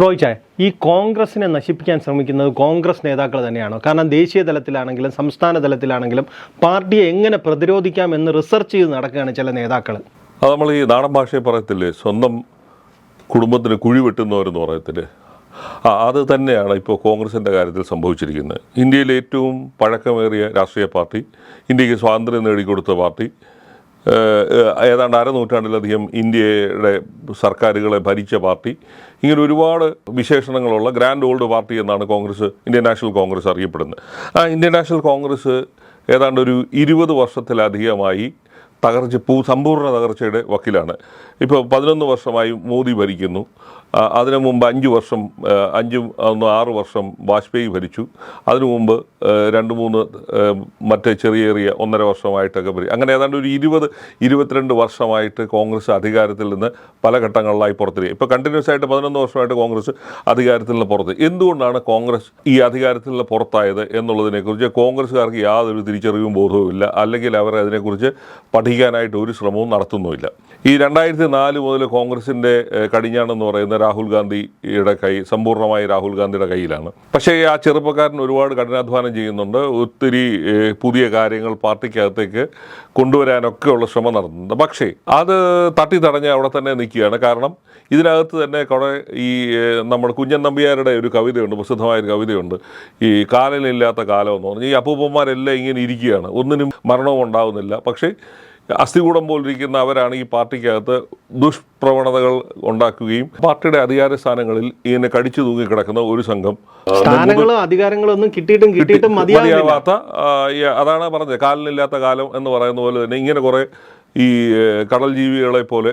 റോയ്ചായ ഈ കോൺഗ്രസിനെ നശിപ്പിക്കാൻ ശ്രമിക്കുന്നത് കോൺഗ്രസ് നേതാക്കൾ തന്നെയാണോ? കാരണം ദേശീയ തലത്തിലാണെങ്കിലും സംസ്ഥാന തലത്തിലാണെങ്കിലും പാർട്ടിയെ എങ്ങനെ പ്രതിരോധിക്കാം എന്ന് റിസർച്ച് ചെയ്ത് നടക്കുകയാണ് ചില നേതാക്കൾ. അത് നമ്മൾ ഈ നാടൻ ഭാഷയെ പറയത്തില്ലേ? സ്വന്തം കുടുംബത്തിന് കുഴി വെട്ടുന്നവരെന്ന് പറയത്തില്ലേ? ആ അത് തന്നെയാണ് ഇപ്പോൾ കോൺഗ്രസിന്റെ കാര്യത്തിൽ സംഭവിച്ചിരിക്കുന്നത്. ഇന്ത്യയിലെ ഏറ്റവും പഴക്കമേറിയ രാഷ്ട്രീയ പാർട്ടി ഇന്ത്യയ്ക്ക് സ്വാതന്ത്ര്യം നേടിക്കൊടുത്ത പാർട്ടി ഏതാണ്ട് അരനൂറ്റാണ്ടിലധികം ഇന്ത്യയുടെ സർക്കാരുകളെ ഭരിച്ച പാർട്ടി. ഇങ്ങനെ ഒരുപാട് വിശേഷണങ്ങളുള്ള ഗ്രാൻഡ് ഓൾഡ് പാർട്ടി എന്നാണ് കോൺഗ്രസ് ഇന്ത്യൻ നാഷണൽ കോൺഗ്രസ് അറിയപ്പെടുന്നത്. ആ ഇന്ത്യൻ നാഷണൽ കോൺഗ്രസ് ഏതാണ്ട് ഒരു ഇരുപത് വർഷത്തിലധികമായി തകർച്ച പൂ സമ്പൂർണ തകർച്ചയുടെ വക്കിലാണ്. ഇപ്പോൾ പതിനൊന്ന് വർഷമായി മോദി ഭരിക്കുന്നു. അതിനു മുമ്പ് അഞ്ച് വർഷം അഞ്ച് ഒന്ന് ആറ് വർഷം വാജ്പേയി ഭരിച്ചു. അതിനു മുമ്പ് രണ്ട് മൂന്ന് മറ്റേ ചെറിയ ചെറിയ ഒന്നര വർഷമായിട്ടൊക്കെ ഭരി അങ്ങനെ ഏതാണ്ട് ഒരു ഇരുപത് ഇരുപത്തിരണ്ട് വർഷമായിട്ട് കോൺഗ്രസ് അധികാരത്തിൽ നിന്ന് പല ഘട്ടങ്ങളിലായി പുറത്തിരിക്കുക. ഇപ്പോൾ കണ്ടിന്യൂസ് ആയിട്ട് പതിനൊന്ന് വർഷമായിട്ട് കോൺഗ്രസ് അധികാരത്തിൽ നിന്ന് പുറത്ത്. എന്തുകൊണ്ടാണ് കോൺഗ്രസ് ഈ അധികാരത്തിൽ നിന്ന് പുറത്തായത് എന്നുള്ളതിനെക്കുറിച്ച് കോൺഗ്രസ്സുകാർക്ക് യാതൊരു തിരിച്ചറിവും ബോധവും ഇല്ല. അല്ലെങ്കിൽ അവർ അതിനെക്കുറിച്ച് പഠിക്കാനായിട്ട് ഒരു ശ്രമവും നടത്തുന്നുമില്ല. ഈ രണ്ടായിരത്തി നാല് മുതൽ കോൺഗ്രസിന്റെ കടിഞ്ഞാണെന്ന് പറയുന്ന രാഹുൽ ഗാന്ധിയുടെ കൈ സമ്പൂർണമായി രാഹുൽ ഗാന്ധിയുടെ കയ്യിലാണ്. പക്ഷേ ആ ചെറുപ്പക്കാരൻ ഒരുപാട് കഠിനാധ്വാനം ചെയ്യുന്നുണ്ട്. ഒത്തിരി പുതിയ കാര്യങ്ങൾ പാർട്ടിക്കകത്തേക്ക് കൊണ്ടുവരാനൊക്കെയുള്ള ശ്രമം നടത്തുന്നുണ്ട്. പക്ഷേ അത് തട്ടി തടഞ്ഞ് അവിടെ തന്നെ നിൽക്കുകയാണ്. കാരണം ഇതിനകത്ത് തന്നെ കുറേ ഈ നമ്മുടെ കുഞ്ഞൻ നമ്പിയാരുടെ ഒരു കവിതയുണ്ട് പ്രസിദ്ധമായ ഒരു കവിതയുണ്ട്. ഈ കാലനില്ലാത്ത കാലം എന്ന് പറഞ്ഞ് ഈ അപ്പൂപ്പന്മാരെല്ലാം ഇങ്ങനെ ഇരിക്കുകയാണ്. ഒന്നിനും മരണവും ഉണ്ടാവുന്നില്ല. പക്ഷേ അസ്ഥികൂടം പോലിരിക്കുന്ന അവരാണ് ഈ പാർട്ടിക്കകത്ത് ദുഷ്പ്രവണതകൾ ഉണ്ടാക്കുകയും പാർട്ടിയുടെ അധികാര സ്ഥാനങ്ങളിൽ ഇങ്ങനെ കടിച്ചു തൂങ്ങി കിടക്കുന്ന ഒരു സംഘം. സ്ഥാനങ്ങളും അധികാരങ്ങളും ഒന്നും കിട്ടിയിട്ടും കിട്ടിയിട്ടും മതിയാവാത്ത അതാണ് പറഞ്ഞത്. കാലിനില്ലാത്ത കാലം എന്ന് പറയുന്ന പോലെ തന്നെ ഇങ്ങനെ കുറേ ഈ കടൽ ജീവികളെ പോലെ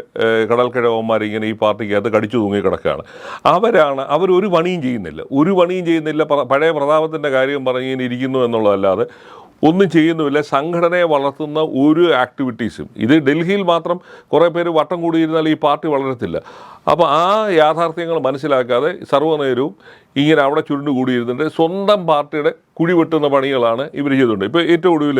കടൽ കിഴവന്മാർ ഇങ്ങനെ ഈ പാർട്ടിക്കകത്ത് കടിച്ചു തൂങ്ങി കിടക്കുകയാണ്. അവരാണ് അവർ ഒരു പണിയും ചെയ്യുന്നില്ല. ഒരു പണിയും ചെയ്യുന്നില്ല. പഴയ പ്രതാപത്തിന്റെ കാര്യം പറഞ്ഞിങ്ങനെ ഇരിക്കുന്നു എന്നുള്ളതല്ലാതെ ഒന്നും ചെയ്യുന്നുമില്ല. സംഘടനയെ വളർത്തുന്ന ഒരു ആക്ടിവിറ്റീസും ഇത് ഡൽഹിയിൽ മാത്രം കുറേ പേര് വട്ടം കൂടിയിരുന്നാൽ ഈ പാർട്ടി വളരത്തില്ല. അപ്പോൾ ആ യാഥാർത്ഥ്യങ്ങൾ മനസ്സിലാക്കാതെ സർവനേരവും ഇങ്ങനെ അവിടെ ചുരുണ്ടുകൂടിയിരുന്നിട്ട് സ്വന്തം പാർട്ടിയുടെ കുഴിവെട്ടുന്ന പണികളാണ് ഇവർ ചെയ്തുകൊണ്ട്. ഇപ്പോൾ ഏറ്റവും ഒടുവിൽ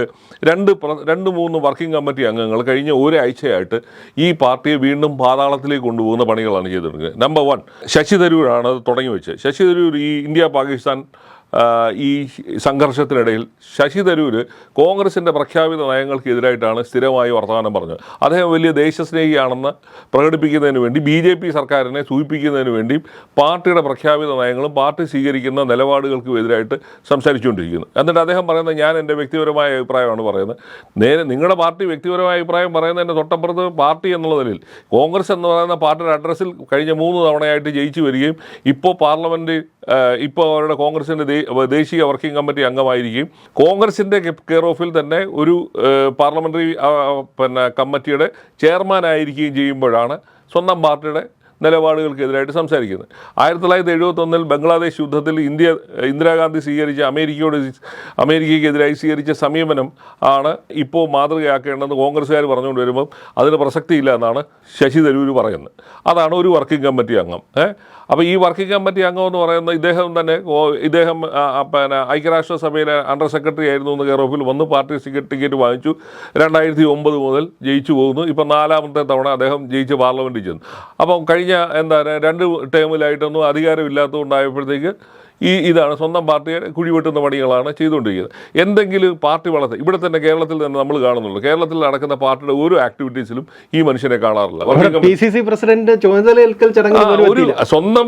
രണ്ട് രണ്ട് മൂന്ന് വർക്കിംഗ് കമ്മിറ്റി അംഗങ്ങൾ കഴിഞ്ഞ ഒരാഴ്ചയായിട്ട് ഈ പാർട്ടിയെ വീണ്ടും പാതാളത്തിലേക്ക് കൊണ്ടുപോകുന്ന പണികളാണ് ചെയ്തിട്ടുള്ളത് നമ്പർ വൺ ശശി തരൂരാണ് അത് തുടങ്ങി വെച്ചത്. ശശി തരൂർ ഈ ഇന്ത്യ പാകിസ്ഥാൻ ഈ സംഘർഷത്തിനിടയിൽ ശശി തരൂർ കോൺഗ്രസിന്റെ പ്രഖ്യാപിത നയങ്ങൾക്കെതിരായിട്ടാണ് സ്ഥിരമായി വർത്തമാനം പറഞ്ഞത്. അദ്ദേഹം വലിയ ദേശസ്നേഹിയാണെന്ന് പ്രകടിപ്പിക്കുന്നതിന് വേണ്ടി ബി ജെ പി സർക്കാരിനെ സൂചിപ്പിക്കുന്നതിന് വേണ്ടി പാർട്ടിയുടെ പ്രഖ്യാപിത നയങ്ങളും പാർട്ടി സ്വീകരിക്കുന്ന നിലപാടുകൾക്കും എതിരായിട്ട് സംസാരിച്ചുകൊണ്ടിരിക്കുന്നു. എന്നിട്ട് അദ്ദേഹം പറയുന്നത് ഞാൻ എന്റെ വ്യക്തിപരമായ അഭിപ്രായമാണ് പറയുന്നത്. നേരെ നിങ്ങളുടെ പാർട്ടി വ്യക്തിപരമായ അഭിപ്രായം പറയുന്നതിന്റെ തൊട്ടപ്പുറത്ത് പാർട്ടി എന്നുള്ള നിലയിൽ കോൺഗ്രസ് എന്ന് പറയുന്ന പാർട്ടിയുടെ അഡ്രസ്സിൽ കഴിഞ്ഞ മൂന്ന് തവണയായിട്ട് ജയിച്ചു വരികയും ഇപ്പോൾ പാർലമെന്റ് ഇപ്പോൾ അവരുടെ കോൺഗ്രസിന്റെ ദേശീയ വർക്കിംഗ് കമ്മിറ്റി അംഗമായിരിക്കും കോൺഗ്രസിന്റെ കെയർ ഓഫിൽ തന്നെ ഒരു പാർലമെന്ററി പിന്നെ കമ്മിറ്റിയുടെ ചെയർമാനായിരിക്കുകയും ചെയ്യുമ്പോഴാണ് സ്വന്തം പാർട്ടിയുടെ നിലപാടുകൾക്കെതിരായിട്ട് സംസാരിക്കുന്നത്. ആയിരത്തി തൊള്ളായിരത്തി എഴുപത്തൊന്നിൽ ബംഗ്ലാദേശ് യുദ്ധത്തിൽ ഇന്ത്യ ഇന്ദിരാഗാന്ധി സ്വീകരിച്ച അമേരിക്കയോട് അമേരിക്കയ്ക്കെതിരായി സ്വീകരിച്ച സമീപനം ആണ് ഇപ്പോൾ മാതൃകയാക്കേണ്ടതെന്ന് കോൺഗ്രസ്സുകാർ പറഞ്ഞുകൊണ്ട് വരുമ്പം അതിന് പ്രസക്തിയില്ല എന്നാണ് ശശി തരൂർ പറയുന്നത്. അതാണ് ഒരു വർക്കിംഗ് കമ്മിറ്റി അംഗം. ഏ അപ്പോൾ ഈ വർക്കിംഗ് കമ്മിറ്റി അംഗം എന്ന് പറയുന്നത് ഇദ്ദേഹം തന്നെ ഇദ്ദേഹം പിന്നെ ഐക്യരാഷ്ട്ര പിന്നെ ഐക്യരാഷ്ട്രസഭയിലെ അണ്ടർ സെക്രട്ടറി ആയിരുന്നു എന്ന് കെയർ ഓഫിൽ വന്ന് പാർട്ടി ടിക്കറ്റ് വാങ്ങിച്ചു. രണ്ടായിരത്തി ഒമ്പത് മുതൽ ജയിച്ചു പോകുന്നു. ഇപ്പം നാലാമത്തെ തവണ അദ്ദേഹം ജയിച്ച് പാർലമെന്റിൽ ചെന്നു. അപ്പം കഴിഞ്ഞ എന്താ രണ്ട് ടേമിലായിട്ടൊന്നും അധികാരമില്ലാത്തതുകൊണ്ടായപ്പോഴത്തേക്ക് ഈ ഇതാണ് സ്വന്തം പാർട്ടിയെ കുഴിവെട്ടുന്ന പണികളാണ് ചെയ്തുകൊണ്ടിരിക്കുന്നത്. എന്തെങ്കിലും പാർട്ടി വളർത്തുക ഇവിടെ തന്നെ കേരളത്തിൽ തന്നെ നമ്മൾ കാണുന്നുള്ളൂ കേരളത്തിൽ നടക്കുന്ന പാർട്ടിയുടെ ഓരോ ആക്ടിവിറ്റീസിലും ഈ മനുഷ്യനെ കാണാറില്ല. Working P C C president ചുമതലയേൽക്കൽ ഒരു സ്വന്തം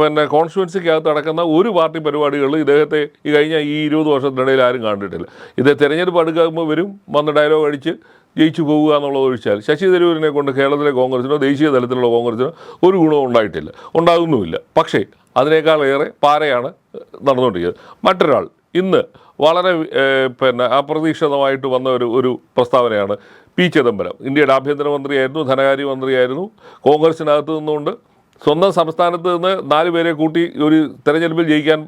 പിന്നെ കോൺസ്റ്റുവൻസിക്കകത്ത് നടക്കുന്ന ഒരു പാർട്ടി പരിപാടികളിൽ ഇദ്ദേഹത്തെ ഈ കഴിഞ്ഞ ഈ ഇരുപത് വർഷത്തിനിടയിൽ ആരും കണ്ടിട്ടില്ല. ഇത് തെരഞ്ഞെടുപ്പ് അടുക്കുമ്പോൾ വരും വന്ന് ഡയലോഗ് അടിച്ച് ജയിച്ചു പോവുക എന്നുള്ളത് ഒഴിച്ചാൽ ശശി തരൂരിനെ കൊണ്ട് കേരളത്തിലെ കോൺഗ്രസിനോ ദേശീയ തലത്തിലുള്ള കോൺഗ്രസിനോ ഒരു ഗുണവും ഉണ്ടായിട്ടില്ല. ഉണ്ടാകുന്നുമില്ല. പക്ഷേ അതിനേക്കാളേറെ പാരയാണ് നടന്നുകൊണ്ടിരിക്കുന്നത്. മറ്റൊരാൾ ഇന്ന് വളരെ പിന്നെ അപ്രതീക്ഷിതമായിട്ട് വന്ന ഒരു ഒരു പ്രസ്താവനയാണ് പി ചിദംബരം. ഇന്ത്യയുടെ ആഭ്യന്തരമന്ത്രിയായിരുന്നു ധനകാര്യമന്ത്രിയായിരുന്നു. കോൺഗ്രസിനകത്ത് നിന്നുകൊണ്ട് സ്വന്തം സംസ്ഥാനത്ത് നിന്ന് നാല് പേരെ കൂട്ടി ഒരു തെരഞ്ഞെടുപ്പിൽ ജയിക്കാൻ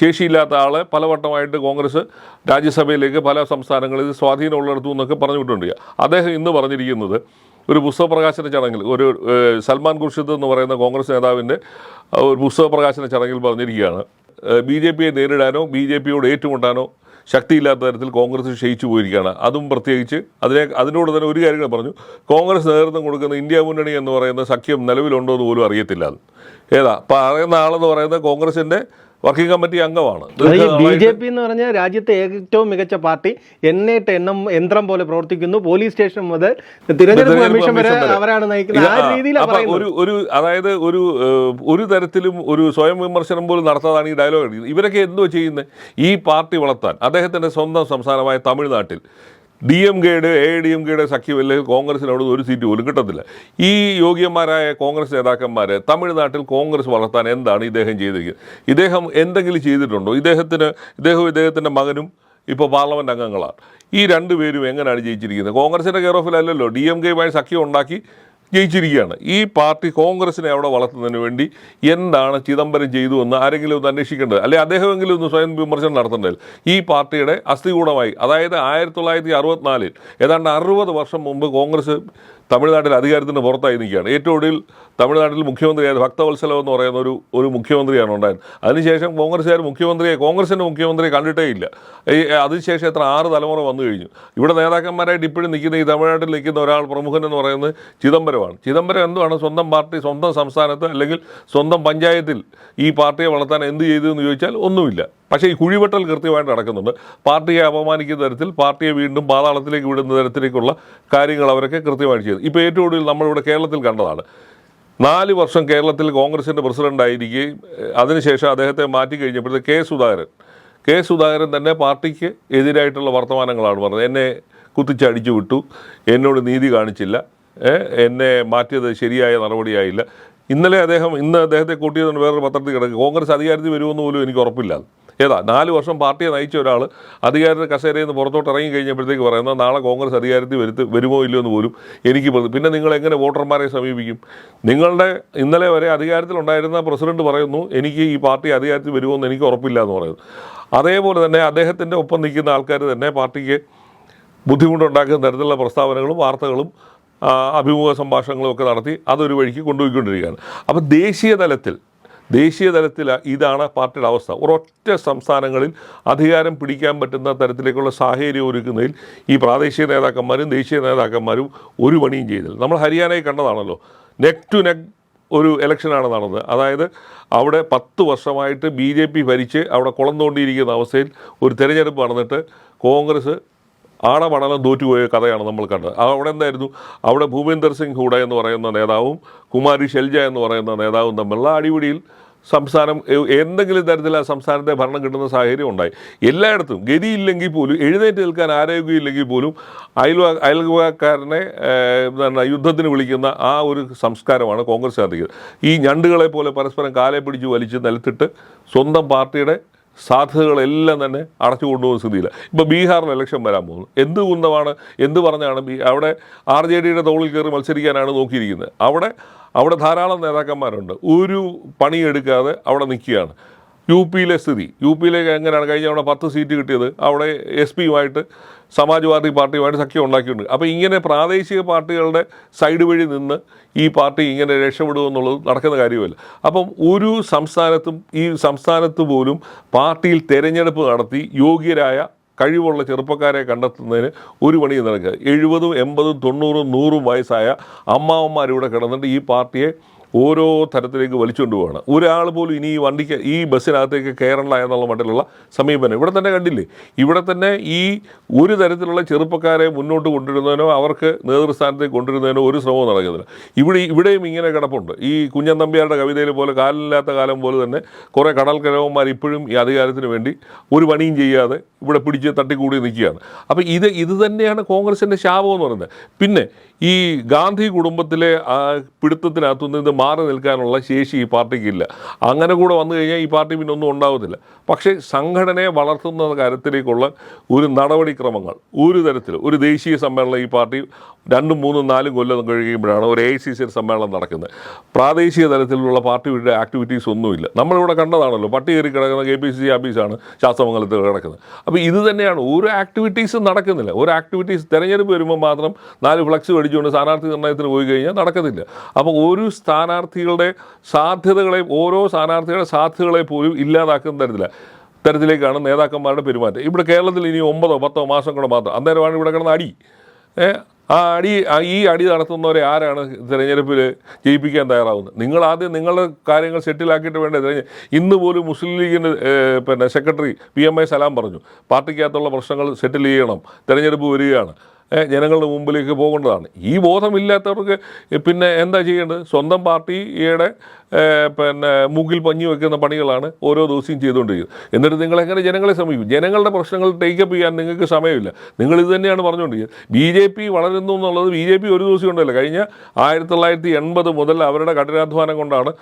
ശേഷിയില്ലാത്ത ആളെ പലവട്ടമായിട്ട് കോൺഗ്രസ് രാജ്യസഭയിലേക്ക് പല സംസ്ഥാനങ്ങളിൽ സ്വാധീനമുള്ളിടത്തു നിന്നൊക്കെ പറഞ്ഞു വിട്ടുണ്ട് അദ്ദേഹം ഇന്ന് പറഞ്ഞിരിക്കുന്നത് ഒരു പുസ്തക പ്രകാശന ചടങ്ങിൽ ഒരു സൽമാൻ ഖുർഷിദ് എന്ന് പറയുന്ന കോൺഗ്രസ് നേതാവിന്റെ ഒരു പുസ്തക പ്രകാശന ചടങ്ങിൽ പറഞ്ഞിരിക്കുകയാണ്. ബി ജെ പിയെ നേരിടാനോ ബി ജെ പിയോട് ഏറ്റുമുട്ടാനോ ശക്തിയില്ലാത്ത തരത്തിൽ കോൺഗ്രസ് ക്ഷയിച്ചു പോയിരിക്കുകയാണ്. അതും പ്രത്യേകിച്ച് അതിനെ അതിനോട് തന്നെ ഒരു കാര്യങ്ങൾ പറഞ്ഞു. കോൺഗ്രസ് നേതൃത്വം കൊടുക്കുന്ന ഇന്ത്യ മുന്നണി എന്ന് പറയുന്ന സഖ്യം നിലവിലുണ്ടോ എന്ന് പോലും അറിയത്തില്ല അത്. ഏതാ? പറയുന്ന ആളെന്ന് പറയുന്നത് കോൺഗ്രസിന്റെ വർക്കിംഗ് കമ്മിറ്റി അംഗമാണ്. ബി ജെ പി എന്ന് പറഞ്ഞാൽ രാജ്യത്തെ ഏറ്റവും മികച്ച പാർട്ടി എന്നിട്ട് എണ്ണം യന്ത്രം പോലെ പ്രവർത്തിക്കുന്നു. പോലീസ് സ്റ്റേഷൻ മുതൽ തിരഞ്ഞെടുപ്പ് കമ്മീഷൻ വരെ അവരാണ് നയിക്കുന്നത്. ഒരു ഒരു അതായത് ഒരു ഒരു തരത്തിലും ഒരു സ്വയം വിമർശനം പോലും നടത്താതാണ് ഈ ഡയലോഗ്. ഇവരൊക്കെ എന്തോ ചെയ്യുന്നത്? ഈ പാർട്ടി വളർത്താൻ. അദ്ദേഹത്തിന്റെ സ്വന്തം സംസ്ഥാനമായ തമിഴ്നാട്ടിൽ ഡി എം കെയുടെ എ ഡി എം കെയുടെ സഖ്യമല്ലേ കോൺഗ്രസിനോട് ഒരു സീറ്റ് പോലും കിട്ടത്തില്ല. ഈ യോഗ്യന്മാരായ കോൺഗ്രസ് നേതാക്കന്മാർ തമിഴ്നാട്ടിൽ കോൺഗ്രസ് വളർത്താൻ എന്താണ് ഇദ്ദേഹം ചെയ്തിരിക്കുന്നത്? ഇദ്ദേഹം എന്തെങ്കിലും ചെയ്തിട്ടുണ്ടോ? ഇദ്ദേഹത്തിന് ഇദ്ദേഹവും ഇദ്ദേഹത്തിന്റെ മകനും ഇപ്പോൾ പാർലമെന്റ് അംഗങ്ങളാണ്. ഈ രണ്ടുപേരും എങ്ങനെയാണ് ജയിച്ചിരിക്കുന്നത്? കോൺഗ്രസിന്റെ കെയർ ഓഫിലല്ലല്ലോ. ഡി എം കെയുമായി സഖ്യം ഉണ്ടാക്കി ജയിച്ചിരിക്കുകയാണ്. ഈ പാർട്ടി കോൺഗ്രസിനെ അവിടെ വളർത്തുന്നതിന് വേണ്ടി എന്താണ് ചിദംബരം ചെയ്തു എന്ന് ആരെങ്കിലും ഒന്ന് അന്വേഷിക്കേണ്ടത്? അല്ലെ അദ്ദേഹമെങ്കിലും ഒന്ന് സ്വയം വിമർശനം നടത്തേണ്ടത്? ഈ പാർട്ടിയുടെ അസ്ഥികൂടമായി അതായത് ആയിരത്തി തൊള്ളായിരത്തി അറുപത്തിനാലിൽ ഏതാണ്ട് അറുപത് വർഷം മുമ്പ് കോൺഗ്രസ് തമിഴ്നാട്ടിൽ അധികാരത്തിന് പുറത്തായി നിൽക്കുകയാണ്. ഏറ്റവും ഒടുവിൽ തമിഴ്നാട്ടിൽ മുഖ്യമന്ത്രിയായത് ഭക്തവത്സലം എന്ന് പറയുന്ന ഒരു ഒരു മുഖ്യമന്ത്രിയാണ് ഉണ്ടായത്. അതിനുശേഷം കോൺഗ്രസ്സുകാർ മുഖ്യമന്ത്രിയെ കോൺഗ്രസിന്റെ മുഖ്യമന്ത്രിയെ കണ്ടിട്ടേ ഇല്ല. ഈ അതിനുശേഷം എത്ര ആറ് തലമുറ വന്നു കഴിഞ്ഞു. ഇവിടെ നേതാക്കന്മാരായിട്ട് ഇപ്പോഴും നിൽക്കുന്ന ഈ തമിഴ്നാട്ടിൽ നിൽക്കുന്ന ഒരാൾ പ്രമുഖൻ എന്ന് പറയുന്നത് ചിദംബരമാണ്. ചിദംബരം എന്തുവാണ്? സ്വന്തം പാർട്ടി സ്വന്തം സംസ്ഥാനത്ത് അല്ലെങ്കിൽ സ്വന്തം പഞ്ചായത്തിൽ ഈ പാർട്ടിയെ വളർത്താൻ എന്ത് ചെയ്തു എന്ന് ചോദിച്ചാൽ ഒന്നുമില്ല. പക്ഷേ ഈ കുഴിവെട്ടൽ കൃത്യമായിട്ട് നടക്കുന്നുണ്ട്. പാർട്ടിയെ അപമാനിക്കുന്ന തരത്തിൽ പാർട്ടിയെ വീണ്ടും പാതാളത്തിലേക്ക് വിടുന്ന തരത്തിലേക്കുള്ള കാര്യങ്ങൾ അവരൊക്കെ കൃത്യമായിട്ട് ചെയ്തു. ഇപ്പോൾ ഏറ്റവും കൂടുതൽ നമ്മളിവിടെ കേരളത്തിൽ കണ്ടതാണ്. നാല് വർഷം കേരളത്തിൽ കോൺഗ്രസിന്റെ ഏഹ്, അതിനുശേഷം അദ്ദേഹത്തെ മാറ്റി കഴിഞ്ഞപ്പോഴത്തെ കെ സുധാകരൻ. കെ സുധാകരൻ തന്നെ പാർട്ടിക്ക് എതിരായിട്ടുള്ള വർത്തമാനങ്ങളാണ് പറഞ്ഞത്. എന്നെ കുത്തിച്ചടിച്ചു വിട്ടു. എന്നോട് നീതി കാണിച്ചില്ല. എന്നെ മാറ്റിയത് ശരിയായ നടപടിയായില്ല. ഇന്നലെ അദ്ദേഹം ഇന്ന് അദ്ദേഹത്തെ കൂട്ടിയതുകൊണ്ട് വേറൊരു പത്രത്തിൽ കിടക്കുക കോൺഗ്രസ് അധികാരത്തിൽ വരുമെന്ന് പോലും എനിക്ക് ഉറപ്പില്ല. ഏതാ നാല് വർഷം പാർട്ടിയെ നയിച്ച ഒരാൾ അധികാരത്തെ കസേരയിൽ നിന്ന് പുറത്തോട്ട് ഇറങ്ങി കഴിഞ്ഞപ്പോഴത്തേക്ക് പറയുന്നത് നാളെ കോൺഗ്രസ് അധികാരത്തിൽ വരുത്ത് വരുമോ ഇല്ലയോ എന്ന് പോലും എനിക്ക് പിന്നെ നിങ്ങൾ എങ്ങനെ വോട്ടർമാരെ സമീപിക്കും? നിങ്ങളുടെ ഇന്നലെ വരെ അധികാരത്തിലുണ്ടായിരുന്ന പ്രസിഡന്റ് പറയുന്നു എനിക്ക് ഈ പാർട്ടി അധികാരത്തിൽ വരുമോ എന്ന് എനിക്ക് ഉറപ്പില്ല എന്ന് പറയുന്നു. അതേപോലെ തന്നെ അദ്ദേഹത്തിന്റെ ഒപ്പം നിൽക്കുന്ന ആൾക്കാർ തന്നെ പാർട്ടിക്ക് ബുദ്ധിമുട്ടുണ്ടാക്കുന്ന തരത്തിലുള്ള പ്രസ്താവനകളും വാർത്തകളും അഭിമുഖ സംഭാഷണങ്ങളും ഒക്കെ നടത്തി അതൊരു വഴിക്ക് കൊണ്ടുപോയിക്കൊണ്ടിരിക്കുകയാണ്. അപ്പോൾ ദേശീയ തലത്തിൽ ദേശീയ തലത്തിൽ ഇതാണ് പാർട്ടിയുടെ അവസ്ഥ. ഒരൊറ്റ സംസ്ഥാനങ്ങളിൽ അധികാരം പിടിക്കാൻ പറ്റുന്ന തരത്തിലേക്കുള്ള സാഹചര്യം ഒരുക്കുന്നതിൽ ഈ പ്രാദേശിക നേതാക്കന്മാരും ദേശീയ നേതാക്കന്മാരും ഒരു പണിയും ചെയ്തില്ല. നമ്മൾ ഹരിയാനയിൽ കണ്ടതാണല്ലോ. നെക്ക് ടു നെക്ക് ഒരു ഇലക്ഷനാണ് നടന്നത്. അതായത് അവിടെ പത്ത് വർഷമായിട്ട് ബി ജെ പി ഭരിച്ച് അവിടെ കുളം തോണ്ടിയിരിക്കുന്ന അവസ്ഥയിൽ ഒരു തെരഞ്ഞെടുപ്പ് നടന്നിട്ട് കോൺഗ്രസ് ആണമണലം തോറ്റുപോയ കഥയാണ് നമ്മൾ കണ്ടത്. അവിടെ എന്തായിരുന്നു? അവിടെ ഭൂപേന്ദർ സിംഗ് ഹൂഡ എന്ന് പറയുന്ന നേതാവും കുമാരി ഷെൽജ എന്ന് പറയുന്ന നേതാവും തമ്മിലുള്ള അടിപിടിയിൽ സംസ്ഥാനം എന്തെങ്കിലും തരത്തിൽ ആ സംസ്ഥാനത്തെ ഭരണം കിട്ടുന്ന സാഹചര്യം ഉണ്ടായി. എല്ലായിടത്തും ഗതിയില്ലെങ്കിൽ പോലും എഴുന്നേറ്റ് നിൽക്കാൻ ആരോഗ്യമില്ലെങ്കിൽ പോലും അയൽവാ അയൽവാക്കാരനെ എന്താണ് യുദ്ധത്തിന് വിളിക്കുന്ന ആ ഒരു സംസ്കാരമാണ് കോൺഗ്രസ് കാത്തിക്കുന്നത് ഈ ഞണ്ടുകളെ പോലെ പരസ്പരം കാലെ പിടിച്ച് വലിച്ച് നിലത്തിട്ട് സ്വന്തം പാർട്ടിയുടെ സാധ്യതകളെല്ലാം തന്നെ അടച്ചു കൊണ്ടുപോകുന്ന സ്ഥിതിയില്ല. ഇപ്പോൾ ബീഹാറിൽ ഇലക്ഷൻ വരാൻ പോകുന്നു. എന്ത് കുന്തമാണ്? എന്ത് പറഞ്ഞാണ് ബി അവിടെ ആർ ജെ ഡിയുടെ തോളിൽ കയറി മത്സരിക്കാനാണ് നോക്കിയിരിക്കുന്നത്. അവിടെ അവിടെ ധാരാളം നേതാക്കന്മാരുണ്ട്. ഒരു പണിയെടുക്കാതെ അവിടെ നിൽക്കുകയാണ്. യു പിയിലെ സ്ഥിതി. യു പിയിലേക്ക് എങ്ങനെയാണ്? കഴിഞ്ഞ തവണ പത്ത് സീറ്റ് കിട്ടിയത്. അവിടെ എസ് പിയുമായിട്ട് സമാജ്വാദി പാർട്ടിയുമായിട്ട് സഖ്യം ഉണ്ടാക്കിയിട്ടുണ്ട്. അപ്പോൾ ഇങ്ങനെ പ്രാദേശിക പാർട്ടികളുടെ സൈഡ് വഴി നിന്ന് ഈ പാർട്ടി ഇങ്ങനെ രക്ഷപ്പെടുമെന്നുള്ളത് നടക്കുന്ന കാര്യമല്ല. അപ്പം ഒരു സംസ്ഥാനത്തും ഈ സംസ്ഥാനത്ത് പോലും പാർട്ടിയിൽ തെരഞ്ഞെടുപ്പ് നടത്തി യോഗ്യരായ കഴിവുള്ള ചെറുപ്പക്കാരെ കണ്ടെത്തുന്നതിന് ഒരു പണി നടക്കുക. എഴുപതും എൺപതും തൊണ്ണൂറും നൂറും വയസ്സായ അമ്മാവന്മാരിവിടെ കിടന്നിട്ട് ഈ പാർട്ടിയെ ഓരോ തരത്തിലേക്ക് വലിച്ചുകൊണ്ട് ഒരാൾ പോലും ഇനി ഈ വണ്ടിക്ക് ഈ ബസ്സിനകത്തേക്ക് കയറണ്ട എന്നുള്ള മട്ടിലുള്ള സമീപനം ഇവിടെ തന്നെ കണ്ടില്ലേ? ഇവിടെ തന്നെ ഈ ഒരു തരത്തിലുള്ള ചെറുപ്പക്കാരെ മുന്നോട്ട് കൊണ്ടുവരുന്നതിനോ അവർക്ക് നേതൃസ്ഥാനത്തേക്ക് കൊണ്ടുവരുന്നതിനോ ഒരു ശ്രമവും നടക്കുന്നില്ല. ഇവിടെ ഇവിടെയും ഇങ്ങനെ കിടപ്പുണ്ട്. ഈ കുഞ്ഞൻ നമ്പ്യാരുടെ കവിതയിൽ പോലെ കാലില്ലാത്ത കാലം പോലെ തന്നെ കുറേ കടൽക്കരവന്മാർ ഇപ്പോഴും ഈ അധികാരത്തിന് വേണ്ടി ഒരു പണിയും ചെയ്യാതെ ഇവിടെ പിടിച്ച് തട്ടിക്കൂടി നിൽക്കുകയാണ്. അപ്പോൾ ഇത് ഇത് തന്നെയാണ് കോൺഗ്രസിന്റെ ശാപം എന്ന് പറയുന്നത്. പിന്നെ ഈ ഗാന്ധി കുടുംബത്തിലെ ആ പിടുത്തത്തിനകത്തു നിന്ന് മാറി നിൽക്കാനുള്ള ശേഷി ഈ പാർട്ടിക്കില്ല. അങ്ങനെ കൂടെ വന്നു കഴിഞ്ഞാൽ ഈ പാർട്ടി പിന്നെ ഒന്നും ഉണ്ടാവത്തില്ല. പക്ഷേ സംഘടനയെ വളർത്തുന്ന കാര്യത്തിലേക്കുള്ള ഒരു നടപടിക്രമങ്ങൾ ഒരു തരത്തിൽ ഒരു ദേശീയ സമ്മേളനം ഈ പാർട്ടി രണ്ടും മൂന്നും നാലും കൊല്ലം കഴിയുമ്പോഴാണ് ഒരു എ ഐ സി സി സമ്മേളനം നടക്കുന്നത്. പ്രാദേശിക തലത്തിലുള്ള പാർട്ടിയുടെ ആക്ടിവിറ്റീസ് ഒന്നുമില്ല. നമ്മളിവിടെ കണ്ടതാണല്ലോ പട്ടി കയറി കിടക്കുന്ന കെ പി സി സി ഓഫീസാണ് ശാസ്ത്രമംഗലത്ത് കിടക്കുന്നത്. അപ്പോൾ ഇത് തന്നെയാണ് ഒരു ആക്ടിവിറ്റീസും നടക്കുന്നില്ല. ഒരു ആക്ടിവിറ്റീസ് തിരഞ്ഞെടുപ്പ് വരുമ്പോൾ മാത്രം നാല് ഫ്ലക്സ് മേടിച്ചുകൊണ്ട് സ്ഥാനാർത്ഥി നിർണയത്തിന് പോയി കഴിഞ്ഞാൽ നടക്കത്തില്ല. അപ്പോൾ ഒരു സ്ഥാനാർത്ഥികളുടെ സാധ്യതകളെ ഓരോ സ്ഥാനാർത്ഥികളുടെ സാധ്യതകളെ പോലും ഇല്ലാതാക്കുന്ന തരത്തില്ല തരത്തിലേക്കാണ് നേതാക്കന്മാരുടെ പെരുമാറ്റം. ഇവിടെ കേരളത്തിൽ ഇനി ഒമ്പതോ പത്തോ മാസം കൂടെ മാത്രം അന്നേരമാണ് ഇവിടെ കിടന്ന അടി. ആ അടി ഈ അടി നടത്തുന്നവരെ ആരാണ് തിരഞ്ഞെടുപ്പിൽ ജയിപ്പിക്കാൻ തയ്യാറാവുന്നത്? നിങ്ങൾ ആദ്യം നിങ്ങളുടെ കാര്യങ്ങൾ സെറ്റിലാക്കിയിട്ട് വേണ്ടേ? തിരഞ്ഞെ ഇന്ന് പോലും മുസ്ലിം ലീഗിന്റെ പിന്നെ secretary P M I Salam പറഞ്ഞു പാർട്ടിക്കകത്തുള്ള പ്രശ്നങ്ങൾ സെറ്റിൽ ചെയ്യണം തിരഞ്ഞെടുപ്പ് വരികയാണ്. ജനങ്ങളുടെ മുമ്പിലേക്ക് പോകേണ്ടതാണ് ഈ ബോധമില്ലാത്തവർക്ക് പിന്നെ എന്താ ചെയ്യേണ്ടത്? സ്വന്തം പാർട്ടിയുടെ പിന്നെ മൂക്കിൽ പഞ്ഞി വെക്കുന്ന പണികളാണ് ഓരോ ദിവസവും ചെയ്തുകൊണ്ടിരിക്കുന്നത്. എന്നിട്ട് നിങ്ങൾ എങ്ങനെ ജനങ്ങളെ സമീപിക്കും? ജനങ്ങളുടെ പ്രശ്നങ്ങൾ ടേക്കപ്പ് ചെയ്യാൻ നിങ്ങൾക്ക് സമയമില്ല. നിങ്ങൾ ഇത് തന്നെയാണ് പറഞ്ഞുകൊണ്ടിരിക്കുന്നത്. ബി ജെ പി വളരുന്നു എന്നുള്ളത് ബി ജെ പി ഒരു ദിവസം കൊണ്ടല്ല. കഴിഞ്ഞ ആയിരത്തി തൊള്ളായിരത്തി എൺപത് മുതൽ അവരുടെ കഠിനാധ്വാനം കൊണ്ടാണ്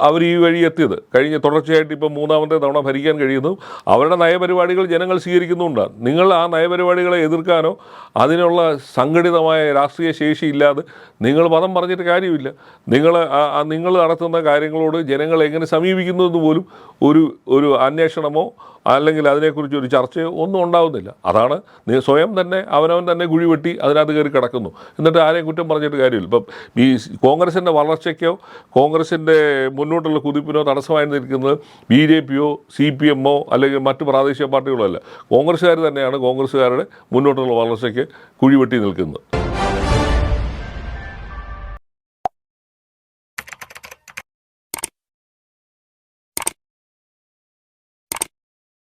അവർ ഈ വഴി എത്തിയത്. കഴിഞ്ഞ തുടർച്ചയായിട്ട് ഇപ്പോൾ മൂന്നാമത്തെ തവണ ഭരിക്കാൻ കഴിയുന്നു. അവരുടെ നയപരിപാടികൾ ജനങ്ങൾ സ്വീകരിക്കുന്നുണ്ട്. നിങ്ങൾ ആ നയപരിപാടികളെ എതിർക്കാനോ അതിനുള്ള സംഘടിതമായ രാഷ്ട്രീയ ശേഷി ഇല്ലാതെ നിങ്ങൾ മതം പറഞ്ഞിട്ട് കാര്യമില്ല. നിങ്ങൾ നിങ്ങൾ നടത്തുന്ന കാര്യങ്ങളോട് ജനങ്ങൾ എങ്ങനെ സമീപിക്കുന്നു എന്ന് പോലും ഒരു ഒരു അന്വേഷണമോ അല്ലെങ്കിൽ അതിനെക്കുറിച്ച് ഒരു ചർച്ചയോ ഒന്നും ഉണ്ടാവുന്നില്ല. അതാണ് സ്വയം തന്നെ അവനവൻ തന്നെ കുഴിവെട്ടി അതിനകത്ത് കയറി കിടക്കുന്നു. എന്നിട്ട് ആരെയും കുറ്റം പറഞ്ഞിട്ട് കാര്യമില്ല. ഇപ്പം ഈ കോൺഗ്രസിന്റെ വളർച്ചയ്ക്കോ കോൺഗ്രസിന്റെ മുന്നോട്ടുള്ള കുതിപ്പിനോ തടസ്സമായി നിൽക്കുന്നത് ബി ജെ പിയോ സി പി എമ്മോ അല്ലെങ്കിൽ മറ്റ് പ്രാദേശിക പാർട്ടികളോ അല്ല. കോൺഗ്രസ്സുകാർ തന്നെയാണ് കോൺഗ്രസ്സുകാരുടെ മുന്നോട്ടുള്ള വളർച്ചയ്ക്ക് കുഴിവെട്ടി നിൽക്കുന്നത്.